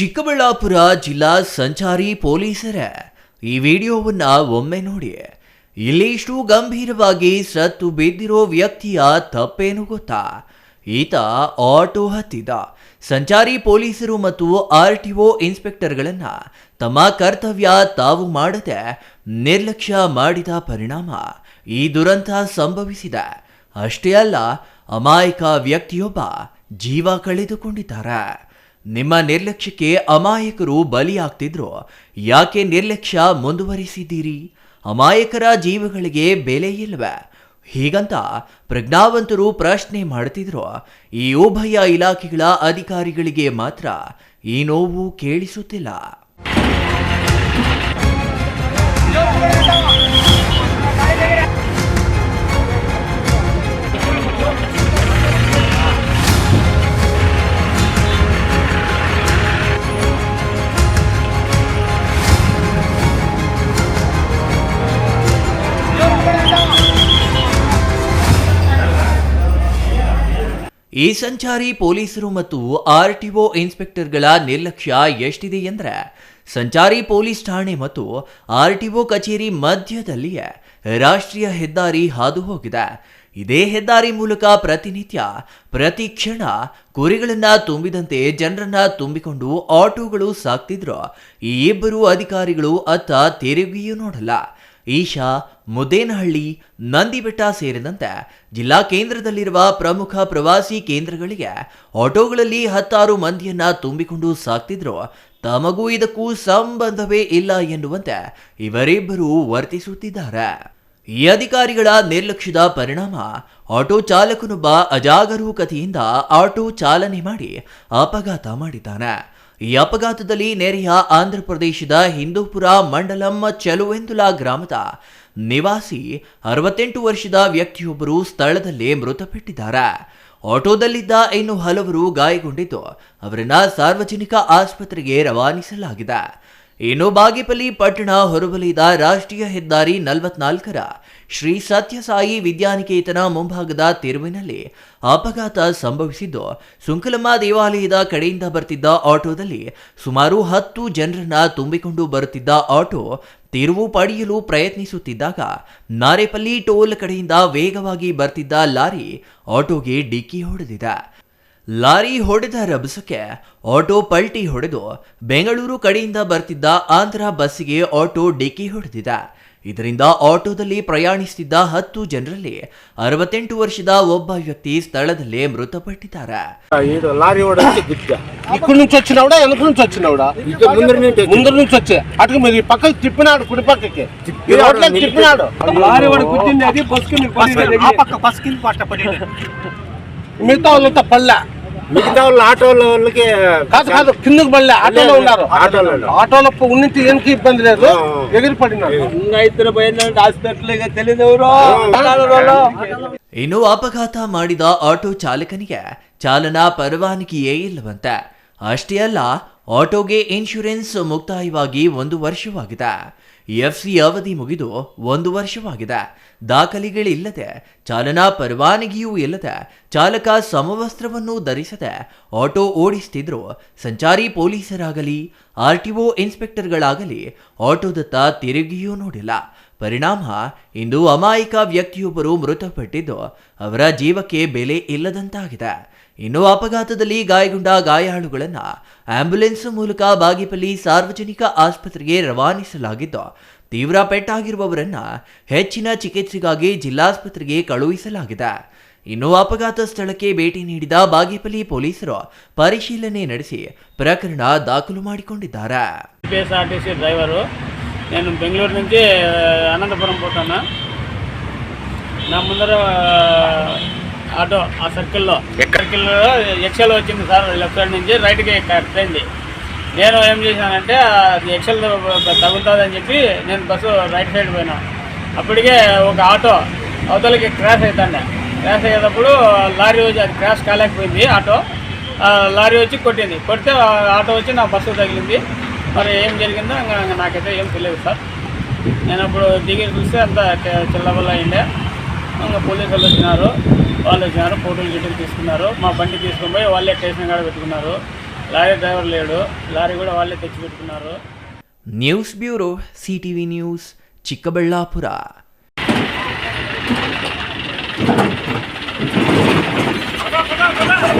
ಚಿಕ್ಕಬಳ್ಳಾಪುರ ಜಿಲ್ಲಾ ಸಂಚಾರಿ ಪೊಲೀಸರ, ಈ ವಿಡಿಯೋವನ್ನ ಒಮ್ಮೆ ನೋಡಿ. ಇಲ್ಲಿ ಇಷ್ಟು ಗಂಭೀರವಾಗಿ ಸತ್ತು ಬಿದ್ದಿರೋ ವ್ಯಕ್ತಿಯ ತಪ್ಪೇನು ಗೊತ್ತಾ? ಈತ ಆಟೋ ಹತ್ತಿದ. ಸಂಚಾರಿ ಪೊಲೀಸರು ಮತ್ತು ಆರ್ ಟಿ ಒ ಇನ್ಸ್ಪೆಕ್ಟರ್ಗಳನ್ನ ತಮ್ಮ ಕರ್ತವ್ಯ ತಾವು ಮಾಡದೆ ನಿರ್ಲಕ್ಷ್ಯ ಮಾಡಿದ ಪರಿಣಾಮ ಈ ದುರಂತ ಸಂಭವಿಸಿದೆ. ಅಷ್ಟೇ ಅಲ್ಲ, ಅಮಾಯಕ ವ್ಯಕ್ತಿಯೊಬ್ಬ ಜೀವ ಕಳೆದುಕೊಂಡಿದ್ದಾರೆ. ನಿಮ್ಮ ನಿರ್ಲಕ್ಷ್ಯಕ್ಕೆ ಅಮಾಯಕರು ಬಲಿಯಾಗ್ತಿದ್ರು. ಯಾಕೆ ನಿರ್ಲಕ್ಷ್ಯ ಮುಂದುವರಿಸಿದ್ದೀರಿ? ಅಮಾಯಕರ ಜೀವಗಳಿಗೆ ಬೆಲೆ ಇಲ್ವೇ? ಹೀಗಂತ ಪ್ರಜ್ಞಾವಂತರು ಪ್ರಶ್ನೆ ಮಾಡುತ್ತಿದ್ರು. ಈ ಉಭಯ ಇಲಾಖೆಗಳ ಅಧಿಕಾರಿಗಳಿಗೆ ಮಾತ್ರ ಈ ನೋವು ಕೇಳಿಸುತ್ತಿಲ್ಲ. ಈ ಸಂಚಾರಿ ಪೊಲೀಸರು ಮತ್ತು ಆರ್ ಟಿಒ ಇನ್ಸ್ಪೆಕ್ಟರ್ಗಳ ನಿರ್ಲಕ್ಷ್ಯ ಎಷ್ಟಿದೆ ಎಂದರೆ ಸಂಚಾರಿ ಪೊಲೀಸ್ ಠಾಣೆ ಮತ್ತು ಆರ್ ಟಿಒ ಕಚೇರಿ ಮಧ್ಯದಲ್ಲಿಯೇ ರಾಷ್ಟ್ರೀಯ ಹೆದ್ದಾರಿ ಹಾದು ಹೋಗಿದೆ ಇದೇ ಹೆದ್ದಾರಿ ಮೂಲಕ ಪ್ರತಿನಿತ್ಯ ಪ್ರತಿ ಕ್ಷಣ ಕುರಿಗಳನ್ನ ತುಂಬಿದಂತೆ ಜನರನ್ನ ತುಂಬಿಕೊಂಡು ಆಟೋಗಳು ಸಾಕ್ತಿದ್ರು, ಈ ಇಬ್ಬರು ಅಧಿಕಾರಿಗಳು ಅತ್ತ ತಿರುಗಿಯೂ ನೋಡಲ್ಲ. ಈಶಾ ಮುದೇನಹಳ್ಳಿ, ನಂದಿಬೆಟ್ಟ ಸೇರಿದಂತೆ ಜಿಲ್ಲಾ ಕೇಂದ್ರದಲ್ಲಿರುವ ಪ್ರಮುಖ ಪ್ರವಾಸಿ ಕೇಂದ್ರಗಳಿಗೆ ಆಟೋಗಳಲ್ಲಿ ಹತ್ತಾರು ಮಂದಿಯನ್ನ ತುಂಬಿಕೊಂಡು ಸಾಕ್ತಿದ್ರು. ತಮಗೂ ಇದಕ್ಕೂ ಸಂಬಂಧವೇ ಇಲ್ಲ ಎನ್ನುವಂತೆ ಇವರಿಬ್ಬರು ವರ್ತಿಸುತ್ತಿದ್ದಾರೆ. ಈ ಅಧಿಕಾರಿಗಳ ನಿರ್ಲಕ್ಷ್ಯದ ಪರಿಣಾಮ, ಆಟೋ ಚಾಲಕನೊಬ್ಬ ಅಜಾಗರೂಕತೆಯಿಂದ ಆಟೋ ಚಾಲನೆ ಮಾಡಿ ಅಪಘಾತ ಮಾಡಿದ್ದಾನೆ. ಈ ಅಪಘಾತದಲ್ಲಿ ನೆರೆಯ ಆಂಧ್ರಪ್ರದೇಶದ ಹಿಂದೂಪುರ ಮಂಡಲಂ ಚಲುವೆಂದುಲಾ ಗ್ರಾಮದ ನಿವಾಸಿ ಅರವತ್ತೆಂಟು ವರ್ಷದ ವ್ಯಕ್ತಿಯೊಬ್ಬರು ಸ್ಥಳದಲ್ಲೇ ಮೃತಪಟ್ಟಿದ್ದಾರೆ. ಆಟೋದಲ್ಲಿದ್ದ ಇನ್ನು ಹಲವರು ಗಾಯಗೊಂಡಿದ್ದು, ಅವರನ್ನ ಸಾರ್ವಜನಿಕ ಆಸ್ಪತ್ರೆಗೆ ರವಾನಿಸಲಾಗಿದೆ. ಇನ್ನು ಬಾಗೇಪಲ್ಲಿ ಪಟ್ಟಣ ಹೊರವಲಯದ ರಾಷ್ಟ್ರೀಯ ಹೆದ್ದಾರಿ ನಲವತ್ನಾಲ್ಕರ ಶ್ರೀ ಸತ್ಯಸಾಯಿ ವಿದ್ಯಾನಿಕೇತನ ಮುಂಭಾಗದ ತಿರುವಿನಲ್ಲಿ ಅಪಘಾತ ಸಂಭವಿಸಿದ್ದು, ಸುಂಕಲಮ್ಮ ದೇವಾಲಯದ ಕಡೆಯಿಂದ ಬರ್ತಿದ್ದ ಆಟೋದಲ್ಲಿ ಸುಮಾರು ಹತ್ತು ಜನರನ್ನ ತುಂಬಿಕೊಂಡು ಬರುತ್ತಿದ್ದ ಆಟೋ ತಿರುವು ಪಡೆಯಲು ಪ್ರಯತ್ನಿಸುತ್ತಿದ್ದಾಗ ನಾರೇಪಲ್ಲಿ ಟೋಲ್ ಕಡೆಯಿಂದ ವೇಗವಾಗಿ ಬರ್ತಿದ್ದ ಲಾರಿ ಆಟೋಗೆ ಡಿಕ್ಕಿ ಹೊಡೆದಿದೆ. ಲಾರಿ ಹೊಡೆದ ರಭಸಕ್ಕೆ ಆಟೋ ಪಲ್ಟಿ ಹೊಡೆದು ಬೆಂಗಳೂರು ಕಡೆಯಿಂದ ಬರ್ತಿದ್ದ ಆಂಧ್ರ ಬಸ್ಗೆ ಆಟೋ ಡಿಕ್ಕಿ ಹೊಡೆದಿದೆ. ಇದರಿಂದ ಆಟೋದಲ್ಲಿ ಪ್ರಯಾಣಿಸುತ್ತಿದ್ದ ಹತ್ತು ಜನರಲ್ಲಿ ಅರವತ್ತೆಂಟು ವರ್ಷದ ಒಬ್ಬ ವ್ಯಕ್ತಿ ಸ್ಥಳದಲ್ಲೇ ಮೃತಪಟ್ಟಿದ್ದಾರೆ. ಮಿತ ಪಲ್ಲ. మిగతా వాళ్ళు ఆటోల వాళ్ళకి కాదు కాదు కిందకి పల్లె ఆటోలో ఉన్నారు ఆటోలో ఉన్నారు. ఆటోలో ఉన్నింటి వెనక ఇబ్బంది లేదు ఆ, ఆ. ఎగిరి పడినాడు ఇంకా ఇద్దరు పోయిందంటే హాస్పిటల్ ఇక తెలియదు ఎవరు ಇನ್ನು ಅಪಘಾತ ಮಾಡಿದ ಆಟೋ ಚಾಲಕನಿಗೆ ಚಾಲನಾ ಪರವಾನಗಿಯೇ ಇಲ್ಲವಂತೆ ಅಷ್ಟೇ ಅಲ್ಲ ಆಟೋಗೆ ಇನ್ಶೂರೆನ್ಸ್ ಮುಕ್ತಾಯವಾಗಿ ಒಂದು ವರ್ಷವಾಗಿದೆ ಎಫ್ಸಿ ಅವಧಿ ಮುಗಿದು ಒಂದು ವರ್ಷವಾಗಿದೆ. ದಾಖಲೆಗಳಿಲ್ಲದೆ ಚಾಲನಾ ಪರವಾನಗಿಯೂ ಇಲ್ಲದೆ ಚಾಲಕ ಸಮವಸ್ತ್ರವನ್ನು ಧರಿಸದೆ ಆಟೋ ಓಡಿಸ್ತಿದ್ರು. ಸಂಚಾರಿ ಪೊಲೀಸರಾಗಲಿ, ಆರ್ ಟಿ ಒ ಇನ್ಸ್ಪೆಕ್ಟರ್ಗಳಾಗಲಿ ಆಟೋದತ್ತ ತಿರುಗಿಯೂ ನೋಡಿಲ್ಲ. ಪರಿಣಾಮ ಇಂದು ಅಮಾಯಕ ವ್ಯಕ್ತಿಯೊಬ್ಬರು ಮೃತಪಟ್ಟಿದ್ದು ಅವರ ಜೀವಕ್ಕೆ ಬೆಲೆ ಇಲ್ಲದಂತಾಗಿದೆ. ಇನ್ನು ಅಪಘಾತದಲ್ಲಿ ಗಾಯಗೊಂಡ ಗಾಯಾಳುಗಳನ್ನು ಆಂಬ್ಯುಲೆನ್ಸ್ ಮೂಲಕ ಬಾಗಿಪಲ್ಲಿ ಸಾರ್ವಜನಿಕ ಆಸ್ಪತ್ರೆಗೆ ರವಾನಿಸಲಾಗಿದ್ದು, ತೀವ್ರ ಪೆಟ್ಟಾಗಿರುವವರನ್ನ ಹೆಚ್ಚಿನ ಚಿಕಿತ್ಸೆಗಾಗಿ ಜಿಲ್ಲಾಸ್ಪತ್ರೆಗೆ ಕಳುಹಿಸಲಾಗಿದೆ. ಇನ್ನು ಅಪಘಾತ ಸ್ಥಳಕ್ಕೆ ಭೇಟಿ ನೀಡಿದ ಬಾಗೇಪಲ್ಲಿ ಪೊಲೀಸರು ಪರಿಶೀಲನೆ ನಡೆಸಿ ಪ್ರಕರಣ ದಾಖಲು ಮಾಡಿಕೊಂಡಿದ್ದಾರೆ. నేను బెంగళూరు నుంచి అనంతపురం పోతాను. నా ముందర ఆటో ఆ సర్కిల్లో. సర్కిల్లో ఎక్సెల్ వచ్చింది సార్ లెఫ్ట్ సైడ్ నుంచి రైట్కి కట్ అయింది నేను ఏం చేశానంటే అది ఎక్సెల్ తగులుతుందని చెప్పి నేను బస్సు రైట్ సైడ్ పోయినా. అప్పటికే ఒక ఆటో అవతలకి క్రాష్ అవుతాండే క్రాష్ అయ్యేటప్పుడు లారీ వచ్చి అది క్రాష్ కాలేకపోయింది ఆటో. ఆ లారీ వచ్చి కొట్టింది. కొడితే ఆటో వచ్చి నా బస్సు తగిలింది. మరి ఏం జరిగిందో నాకైతే ఏం తెలియదు సార్. నేను అప్పుడు దిగి చూస్తే అంత చిల్లబల్ల అయిండే. ఇంకా పోలీసు వాళ్ళు వచ్చినారు. వాళ్ళు వచ్చినారు ఫోటోలు గిట్టలు తీసుకున్నారు. మా బండి తీసుకుని పోయి వాళ్ళే స్టేషన్ కాడ పెట్టుకున్నారు. లారీ డ్రైవర్ లేడు. లారీ కూడా వాళ్ళే తెచ్చి పెట్టుకున్నారు. News bureau CTV news Chikkaballapura. Come on, come on, come on!